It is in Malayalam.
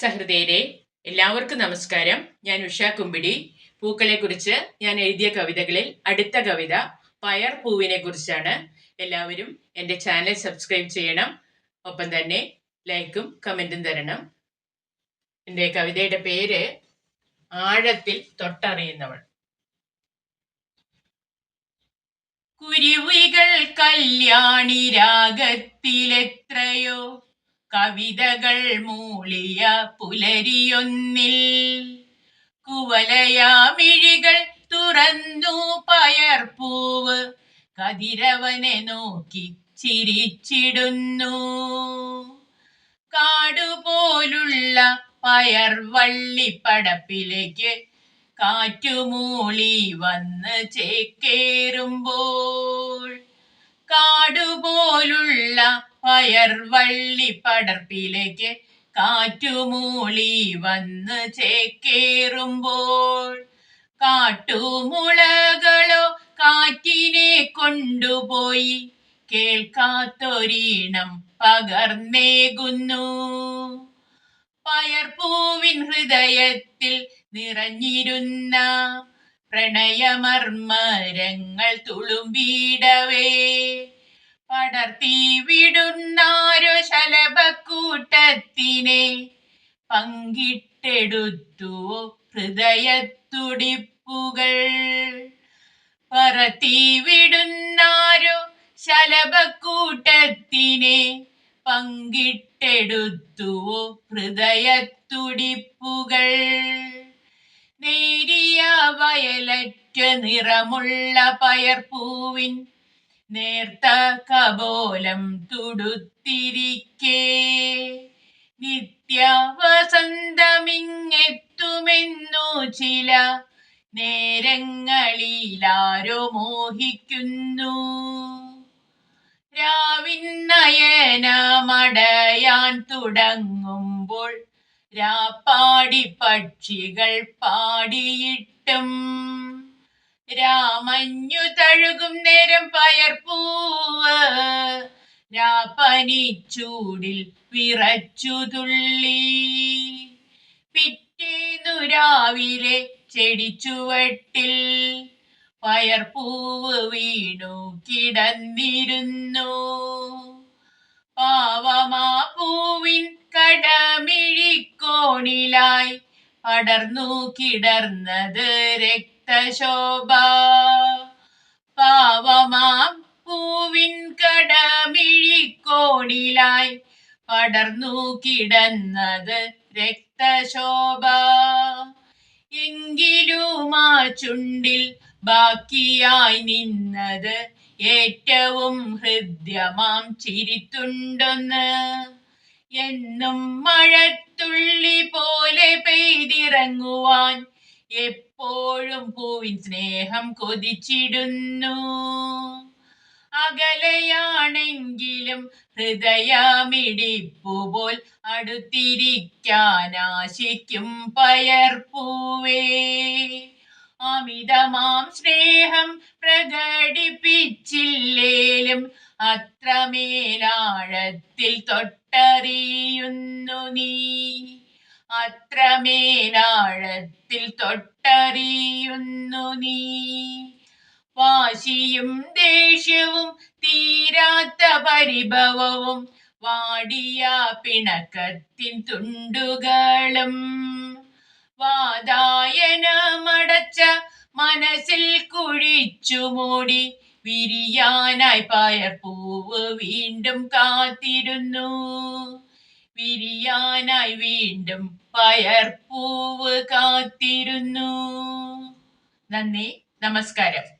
സഹൃദയരെ എല്ലാവർക്കും നമസ്കാരം. ഞാൻ ഉഷ കുമ്പിടി. പൂക്കളെ കുറിച്ച് ഞാൻ എഴുതിയ കവിതകളിൽ അടുത്ത കവിത പയർ പൂവിനെ കുറിച്ചാണ് എല്ലാവരും എന്റെ ചാനൽ സബ്സ്ക്രൈബ് ചെയ്യണം. ഒപ്പം തന്നെ ലൈക്കും കമന്റും തരണം. എന്റെ കവിതയുടെ പേര് ആഴത്തിൽ തൊട്ടറിയുന്നവൾ. കുരുവികൾ കല്യാണി രാഗത്തിലെത്രയോ കവിതകൾ മൂളിയ പുലരിയൊന്നിൽ. കുവലയാമിഴികൾ തുറന്നു പയർപ്പൂവ് കതിരവനെ നോക്കി ചിരിച്ചിടുന്നു. കാടുപോലുള്ള പയർവള്ളിപ്പടപ്പിലേക്ക് കാറ്റുമൂളി വന്ന് ചേക്കേറുമ്പോൾ കാടുപോലുള്ള പയർവള്ളി പടർപ്പിലേക്ക് കാറ്റുമൂളി വന്ന് ചേക്കേറുമ്പോൾ കാട്ടുമുളകളോ കാറ്റിനെ കൊണ്ടുപോയി കേൾക്കാത്തൊരീണം പകർന്നേകുന്നു. പയർപ്പൂവിൻ ഹൃദയത്തിൽ നിറഞ്ഞിരുന്ന പ്രണയമർമ്മരങ്ങൾ തുളുമ്പിടവേ പടർത്തി വിടുന്നാരോ ശലഭക്കൂട്ടത്തിനെ പങ്കിട്ടെടുത്തു ഹൃദയത്തുടിപ്പുകൾ. പറത്തി വിടുന്നാരോ ശലഭക്കൂട്ടത്തിനെ പങ്കിട്ടെടുത്തു ഹൃദയത്തുടിപ്പുകൾ. നേരിയ വയലറ്റ നിറമുള്ള പയർപ്പൂവിൻ നേർത്ത കബോലം തുടുത്തിരിക്കേ. നിത്യവസന്തമിങ്ങെത്തുമെന്നു ചില നേരങ്ങളിലാരോ മോഹിക്കുന്നു. രാവിൻ നയനമടയാൻ തുടങ്ങുമ്പോൾ രാപ്പാടി പക്ഷികൾ പാടിയിട്ടും രാമഞ്ഞു തഴുകും നേരം പയർപ്പൂവ് രാപ്പനിച്ചൂടിൽ വിറച്ചു തുള്ളി. പിറ്റേന്നു രാവിലെ ചെടിച്ചുവട്ടിൽ പയർപ്പൂവ് വീണു കിടന്നിരുന്നു. പാവമാ പൂവിൻ കടമിഴിക്കോണിലായി പടർന്നു കിടർന്നത് രക്തശോഭ പാവമാം പൂവിൻ കടമിഴിക്കോണിലായി പടർന്നു കിടന്നത് രക്തശോഭ. എങ്കിലും ആ ചുണ്ടിൽ ബാക്കിയായി നിന്നത് ഏറ്റവും ഹൃദ്യമാം ചിരിത്തുണ്ടെന്ന് എന്നും മഴത്തുള്ളി പോലെ പെയ്തിറങ്ങുവാൻ എപ്പോഴും പൂവിൻ സ്നേഹം കൊതിച്ചിടുന്നു. അകലെയാണെങ്കിലും ഹൃദയമിടിപ്പുപോൽ അടുത്തിരിക്കാൻ ആശിക്കും പയർപ്പൂവേ. അമിതമാം സ്നേഹം പ്രകടിപ്പിച്ചില്ലേലും അത്രമേലാഴത്തിൽ തൊട്ടറിയുന്നു നീ. അത്രമേലാഴത്തിൽ തൊട്ടറിയുന്നു നീ. വാശിയും ദേഷ്യവും തീരാത്ത പരിഭവവും വാടിയ പിണക്കത്തിൻ തുണ്ടുകളും. വാതായനമടച്ച മനസ്സിൽ കുഴിച്ചു മൂടി വിരിയാനായി പൂവ് വീണ്ടും കാത്തിരുന്നു. വിരിയാനായി വീണ്ടും പയർപ്പൂവ് കാത്തിരുന്നു. നന്ദി നമസ്കാരം.